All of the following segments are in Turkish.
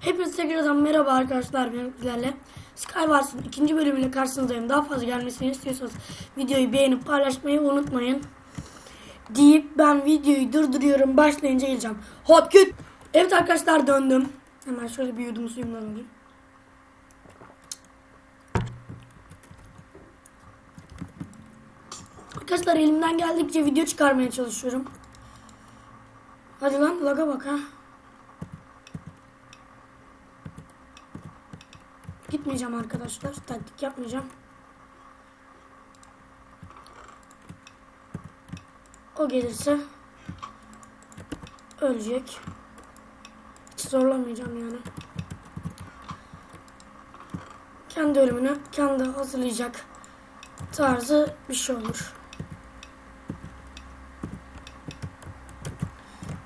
Hepinize tekrardan merhaba arkadaşlar ben sizlerle. Skywars'ın ikinci bölümüyle karşınızdayım. Daha fazla gelmesini istiyorsanız videoyu beğenip paylaşmayı unutmayın. Deyip ben videoyu durduruyorum. Başlayınca geleceğim. Hop küt. Evet arkadaşlar döndüm. Hemen şöyle bir yudum suyumdan alayım. Arkadaşlar elimden geldikçe video çıkarmaya çalışıyorum. Hadi lan laga bak ha. Gitmeyeceğim arkadaşlar. Taktik yapmayacağım. O gelirse ölecek. Hiç zorlamayacağım yani. Kendi ölümünü kendi hazırlayacak tarzı bir şey olur.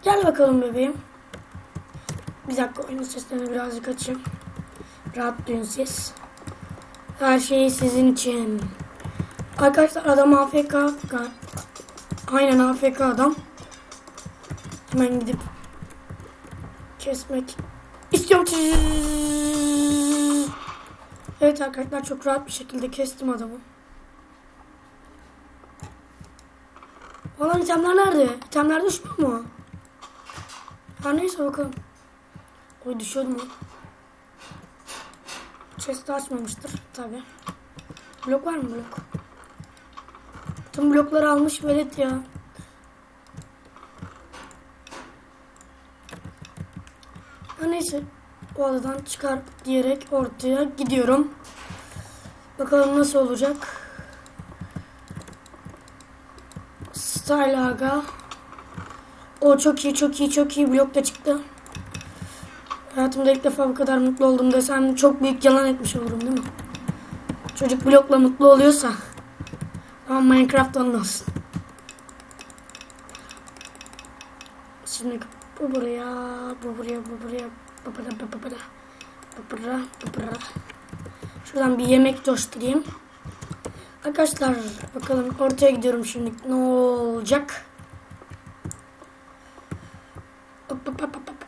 Gel bakalım bebeğim. Bir dakika oyunun seslerini birazcık açayım. Rahat duyun siz. Her şey sizin için. Arkadaşlar adam AFK. Aynen AFK adam. Hemen gidip kesmek istiyorum. Evet arkadaşlar çok rahat bir şekilde kestim adamı. Olan itemler nerede? İtemler düşmüyor mu? Her neyse bakalım. Oy düşüyor mu? Chest'i açmamıştır tabi. Blok var mı blok? Tüm blokları almış velet ya. Ha neyse. O adadan çıkar diyerek ortaya gidiyorum. Bakalım nasıl olacak. Style aga. O çok iyi çok iyi çok iyi blok da çıktı. Hayatımda ilk defa bu kadar mutlu oldum desem çok büyük yalan etmiş olurum değil mi? Çocuk blokla mutlu oluyorsa ama Minecraft onun olsun. Şimdi bu buraya, bu buraya, bu buraya, bu buraya, bu buraya, bu buraya, bu buraya. Şuradan bir yemek coşturayım. Arkadaşlar bakalım ortaya gidiyorum şimdi. Ne olacak? Hop, hop, hop, hop, hop.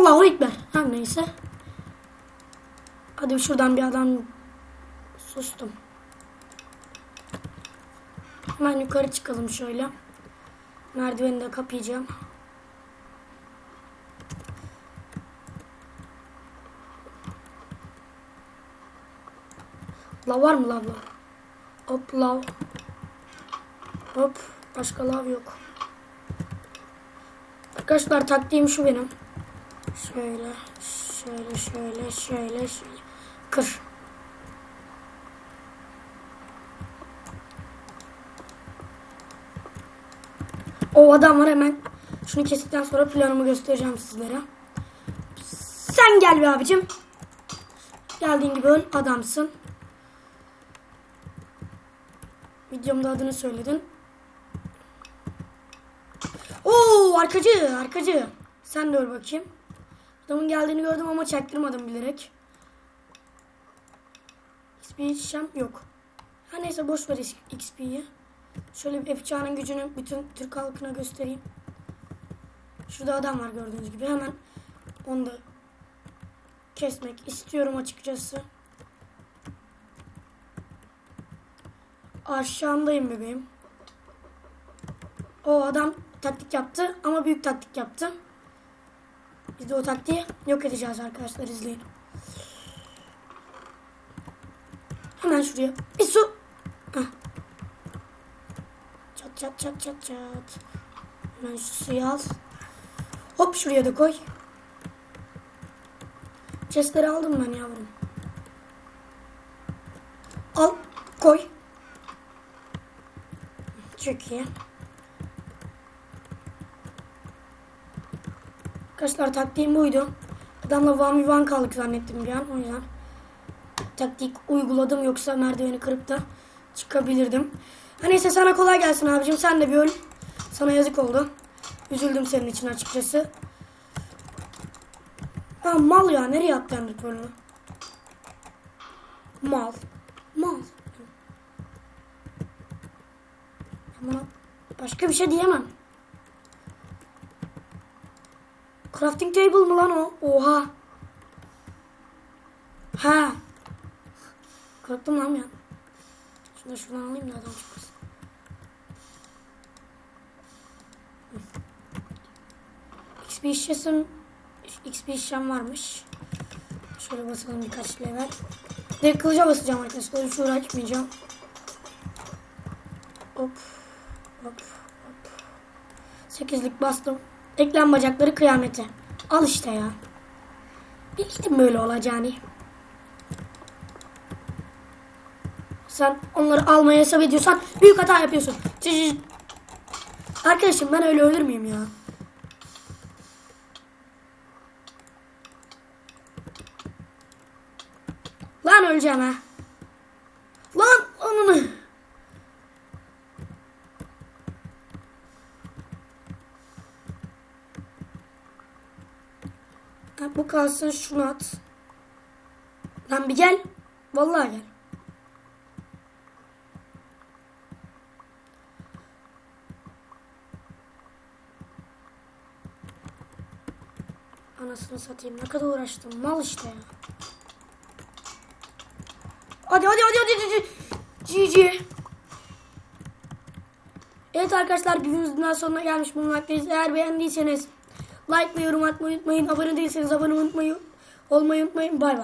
Allahu Ekber. Her neyse. Hadi şuradan bir adam sustum. Hemen yukarı çıkalım şöyle. Merdiveni de kapayacağım. Lav var mı lav var? Hop lav. Hop. Başka lav yok. Arkadaşlar taktiğim şu benim. Şöyle, şöyle, şöyle, şöyle, şöyle. Kır. O adam var hemen. Şunu kestikten sonra planımı göstereceğim sizlere. Sen gel be abicim. Geldiğin gibi öl adamsın. Videomda adını söyledin. Oo arkacı arkacı. Sen de öl bakayım. Adamın geldiğini gördüm ama çaktırmadım bilerek. XP içeceğim yok. Ha neyse boş ver XP'yi. Şöyle bir F gücünü bütün Türk halkına göstereyim. Şurada adam var gördüğünüz gibi. Hemen onu da kesmek istiyorum açıkçası. Aşağındayım bebeğim. O adam taktik yaptı ama büyük taktik yaptı. Biz de o taktiği yok edeceğiz arkadaşlar izleyin. Hemen şuraya bir su. Çat çat çat çat çat. Hemen şu suyu al. Hop şuraya da koy. Chestleri aldım ben yavrum. Al koy. Çok iyi. Arkadaşlar taktiğim buydu. Adamla one v one kaldık zannettim bir an. O yüzden taktik uyguladım. Yoksa merdiveni kırıp da çıkabilirdim. Ha neyse sana kolay gelsin abicim. Sen de bir öl. Sana yazık oldu. Üzüldüm senin için açıkçası. Ha mal ya. Nereye attı Ender Pearl'ü? Mal. Mal. Buna başka bir şey diyemem. Crafting table mı lan o? Oha. Ha. Korktum lan ya. Şunu da şuradan alayım da adam çıkmasın. XP işçesim XP işlem varmış. Şöyle basalım birkaç level. Direkt kılıca basacağım arkadaşlar. Hiç uğraşmayacağım. Hop. Hop. Hop. Sekizlik bastım. Eklem bacakları kıyamete. Al işte ya. Bildim böyle olacağını. Sen onları almaya hesap ediyorsan büyük hata yapıyorsun. Arkadaşım ben öyle ölür müyüm ya? Lan öleceğim ha. Lan onu. Ha, bu kalsın şunu at. Lan bir gel. Vallahi gel. Anasını satayım. Ne kadar uğraştım. Mal işte ya. Hadi hadi hadi hadi. hadi. GG. Evet arkadaşlar videomuzun sonuna gelmiş bulunmaktayız. Eğer beğendiyseniz like ve yorum atmayı unutmayın. Abone değilseniz abone olmayı, olmayı unutmayın. Bay bay.